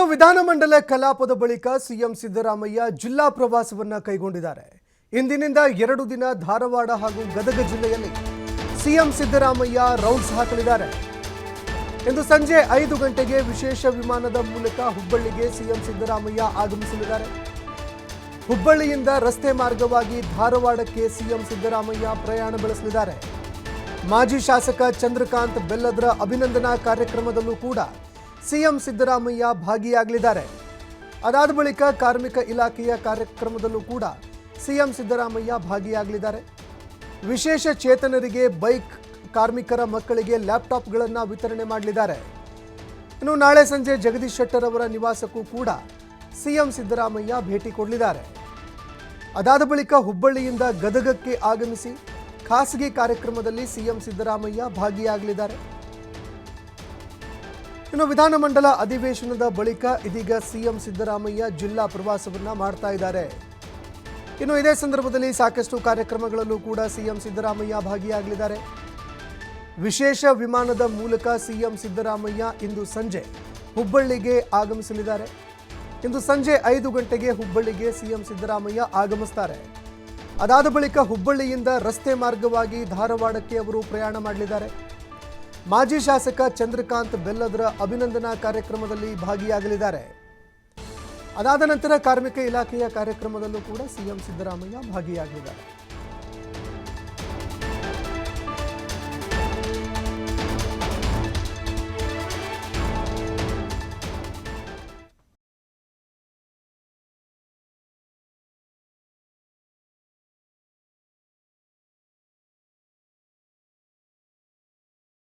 ಇನ್ನು ವಿಧಾನಮಂಡಲ ಕಲಾಪದ ಬಳಿಕ ಸಿಎಂ ಸಿದ್ದರಾಮಯ್ಯ ಜಿಲ್ಲಾ ಪ್ರವಾಸವನ್ನ ಕೈಗೊಂಡಿದ್ದಾರೆ. ಇಂದಿನಿಂದ ಎರಡು ದಿನ ಧಾರವಾಡ ಹಾಗೂ ಗದಗ ಜಿಲ್ಲೆಯಲ್ಲಿ ಸಿಎಂ ಸಿದ್ದರಾಮಯ್ಯ ರೌಂಡ್ಸ್ ಹಾಕಲಿದ್ದಾರೆ. ಇಂದು ಸಂಜೆ ಐದು ಗಂಟೆಗೆ ವಿಶೇಷ ವಿಮಾನದ ಮೂಲಕ ಹುಬ್ಬಳ್ಳಿಗೆ ಸಿಎಂ ಸಿದ್ದರಾಮಯ್ಯ ಆಗಮಿಸಲಿದ್ದಾರೆ. ಹುಬ್ಬಳ್ಳಿಯಿಂದ ರಸ್ತೆ ಮಾರ್ಗವಾಗಿ ಧಾರವಾಡಕ್ಕೆ ಸಿಎಂ ಸಿದ್ದರಾಮಯ್ಯ ಪ್ರಯಾಣ ಬೆಳೆಸಲಿದ್ದಾರೆ. ಮಾಜಿ ಶಾಸಕ ಚಂದ್ರಕಾಂತ್ ಬೆಲ್ಲದ್ರ ಅಭಿನಂದನಾ ಕಾರ್ಯಕ್ರಮದಲ್ಲೂ ಕೂಡ ಸಿಎಂ ಸಿದ್ದರಾಮಯ್ಯ ಭಾಗಿಯಾಗಲಿದ್ದಾರೆ. ಅದಾದ ಬಳಿಕ ಕಾರ್ಮಿಕ ಇಲಾಖೆಯ ಕಾರ್ಯಕ್ರಮದಲ್ಲೂ ಕೂಡ ಸಿಎಂ ಸಿದ್ದರಾಮಯ್ಯ ಭಾಗಿಯಾಗಲಿದ್ದಾರೆ. ವಿಶೇಷ ಚೇತನರಿಗೆ ಬೈಕ್ ಕಾರ್ಮಿಕರ ಮಕ್ಕಳಿಗೆ ಲ್ಯಾಪ್ಟಾಪ್ಗಳನ್ನು ವಿತರಣೆ ಮಾಡಲಿದ್ದಾರೆ. ಇನ್ನು ನಾಳೆ ಸಂಜೆ ಜಗದೀಶ್ ಶೆಟ್ಟರ್ ಅವರ ನಿವಾಸಕ್ಕೂ ಕೂಡ ಸಿಎಂ ಸಿದ್ದರಾಮಯ್ಯ ಭೇಟಿ ಕೊಡಲಿದ್ದಾರೆ. ಅದಾದ ಬಳಿಕ ಹುಬ್ಬಳ್ಳಿಯಿಂದ ಗದಗಕ್ಕೆ ಆಗಮಿಸಿ ಖಾಸಗಿ ಕಾರ್ಯಕ್ರಮದಲ್ಲಿ ಸಿಎಂ ಸಿದ್ದರಾಮಯ್ಯ ಭಾಗಿಯಾಗಲಿದ್ದಾರೆ. ಇನ್ನು ವಿಧಾನಮಂಡಲ ಅಧಿವೇಶನದ ಬಳಿಕ ಇದೀಗ ಸಿಎಂ ಸಿದ್ದರಾಮಯ್ಯ ಜಿಲ್ಲಾ ಪ್ರವಾಸವನ್ನ ಮಾಡ್ತಾ ಇದ್ದಾರೆ. ಇನ್ನು ಇದೇ ಸಂದರ್ಭದಲ್ಲಿ ಸಾಕಷ್ಟು ಕಾರ್ಯಕ್ರಮಗಳಲ್ಲೂ ಕೂಡ ಸಿಎಂ ಸಿದ್ದರಾಮಯ್ಯ ಭಾಗಿಯಾಗಲಿದ್ದಾರೆ. ವಿಶೇಷ ವಿಮಾನದ ಮೂಲಕ ಸಿಎಂ ಸಿದ್ದರಾಮಯ್ಯ ಇಂದು ಸಂಜೆ ಹುಬ್ಬಳ್ಳಿಗೆ ಆಗಮಿಸಲಿದ್ದಾರೆ. ಇಂದು ಸಂಜೆ ಐದು ಗಂಟೆಗೆ ಹುಬ್ಬಳ್ಳಿಗೆ ಸಿಎಂ ಸಿದ್ದರಾಮಯ್ಯ ಆಗಮಿಸ್ತಾರೆ. ಅದಾದ ಬಳಿಕ ಹುಬ್ಬಳ್ಳಿಯಿಂದ ರಸ್ತೆ ಮಾರ್ಗವಾಗಿ ಧಾರವಾಡಕ್ಕೆ ಅವರು ಪ್ರಯಾಣ ಮಾಡಲಿದ್ದಾರೆ. ಮಾಜಿ ಶಾಸಕ ಚಂದ್ರಕಾಂತ್ ಬೆಲ್ಲದ್ರ ಅಭಿನಂದನಾ ಕಾರ್ಯಕ್ರಮದಲ್ಲಿ ಭಾಗಿಯಾಗಲಿದ್ದಾರೆ. ಅದಾದ ನಂತರ ಕಾರ್ಮಿಕ ಇಲಾಖೆಯ ಕಾರ್ಯಕ್ರಮದಲ್ಲೂ ಕೂಡ ಸಿಎಂ ಸಿದ್ದರಾಮಯ್ಯ ಭಾಗಿಯಾಗಲಿದ್ದಾರೆ.